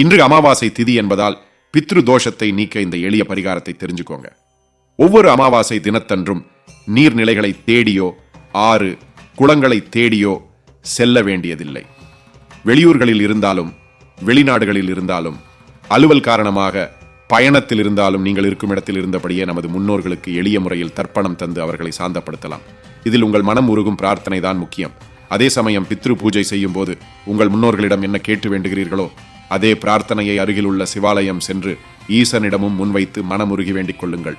இன்று அமாவாசை திதி என்பதால் பித்ரு தோஷத்தை நீக்க இந்த எளிய பரிகாரத்தை தெரிஞ்சுக்கோங்க. ஒவ்வொரு அமாவாசை தினத்தன்றும் நீர்நிலைகளை தேடியோ ஆறு குளங்களை தேடியோ செல்ல வேண்டியதில்லை. வெளியூர்களில் இருந்தாலும் வெளிநாடுகளில் இருந்தாலும் அலுவல் காரணமாக பயணத்தில் இருந்தாலும் நீங்கள் இருக்கும் இடத்தில் இருந்தபடியே நமது முன்னோர்களுக்கு எளிய முறையில் தர்ப்பணம் தந்து அவர்களை சாந்தப்படுத்தலாம். இதில் உங்கள் மனம் உருகும் பிரார்த்தனை தான் முக்கியம். அதே சமயம் பித்ரு பூஜை செய்யும் போது உங்கள் முன்னோர்களிடம் என்ன கேட்டு வேண்டுகிறீர்களோ அதே பிரார்த்தனையை அருகிலுள்ள சிவாலயம் சென்று ஈசனிடமும் முன்வைத்து மனமுருகி வேண்டிக் கொள்ளுங்கள்.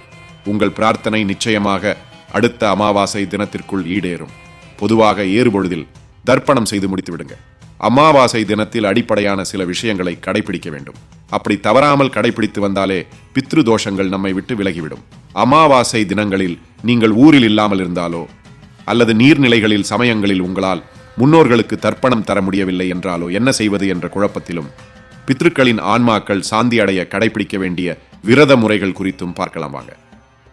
உங்கள் பிரார்த்தனை நிச்சயமாக அடுத்த அமாவாசை தினத்திற்குள் ஈடேறும். பொதுவாக ஏறுபொழுதில் தர்ப்பணம் செய்து முடித்து விடுங்க அமாவாசை தினத்தில் அடிப்படையான சில விஷயங்களை கடைபிடிக்க வேண்டும். அப்படி தவறாமல் கடைபிடித்து வந்தாலே பித்ரு தோஷங்கள் நம்மை விட்டு விலகிவிடும். அமாவாசை தினங்களில் நீங்கள் ஊரில் இல்லாமல் இருந்தாலோ அல்லது நீர்நிலைகளில் சமயங்களில் உங்களால் முன்னோர்களுக்கு தர்ப்பணம் தர முடியவில்லை என்றாலோ என்ன செய்வது என்ற குழப்பத்திலும் பித்ருக்களின் ஆன்மாக்கள் சாந்தி அடைய கடைபிடிக்க வேண்டிய விரத முறைகள் குறித்தும் பார்க்கலாம் வாங்க.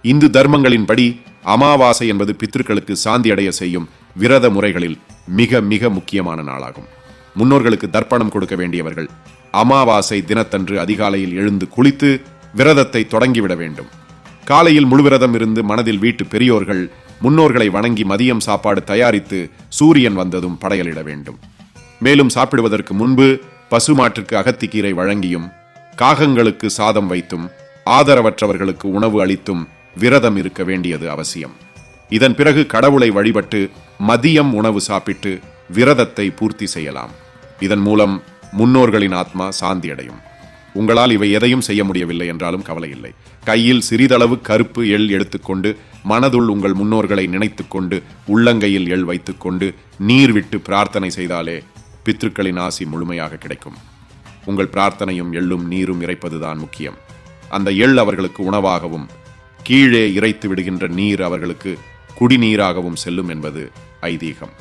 இந்து தர்மங்களின்படி அமாவாசை என்பது பித்ருக்களுக்கு சாந்தி அடைய செய்யும் விரத முறைகளில் மிக மிக முக்கியமான நாளாகும். முன்னோர்களுக்கு தர்ப்பணம் கொடுக்க வேண்டியவர்கள் அமாவாசை தினத்தன்று அதிகாலையில் எழுந்து குளித்து விரதத்தை தொடங்கிவிட வேண்டும். காலையில் முழுவிரதம் இருந்து மனதில் வீட்டு பெரியோர்கள் முன்னோர்களை வணங்கி மதியம் சாப்பாடு தயாரித்து சூரியன் வந்ததும் படையலிட வேண்டும். மேலும் சாப்பிடுவதற்கு முன்பு பசுமாட்டிற்கு அகத்திக்கீரை வழங்கியும் காகங்களுக்கு சாதம் வைத்தும் ஆதரவற்றவர்களுக்கு உணவு அளித்தும் விரதம் இருக்க வேண்டியது அவசியம். இதன் பிறகு கடவுளை வழிபட்டு மதியம் உணவு சாப்பிட்டு விரதத்தை பூர்த்தி செய்யலாம். இதன் மூலம் முன்னோர்களின் ஆத்மா சாந்தி அடையும் உங்களால் இவை எதையும் செய்ய முடியவில்லை என்றாலும் கவலை இல்லை கையில் சிறிதளவு கருப்பு எள் எடுத்துக்கொண்டு மனதுள் உங்கள் முன்னோர்களை நினைத்துக்கொண்டு உள்ளங்கையில் எள் வைத்துக்கொண்டு நீர் விட்டு பிரார்த்தனை செய்தாலே பித்ருக்களின் ஆசி முழுமையாக கிடைக்கும். உங்கள் பிரார்த்தனையும் எள்ளும் நீரும் இறைப்பதுதான் முக்கியம். அந்த எள் அவர்களுக்கு உணவாகவும் கீழே இறைத்து விடுகின்ற நீர் அவர்களுக்கு குடிநீராகவும் செல்லும் என்பது ஐதீகம்.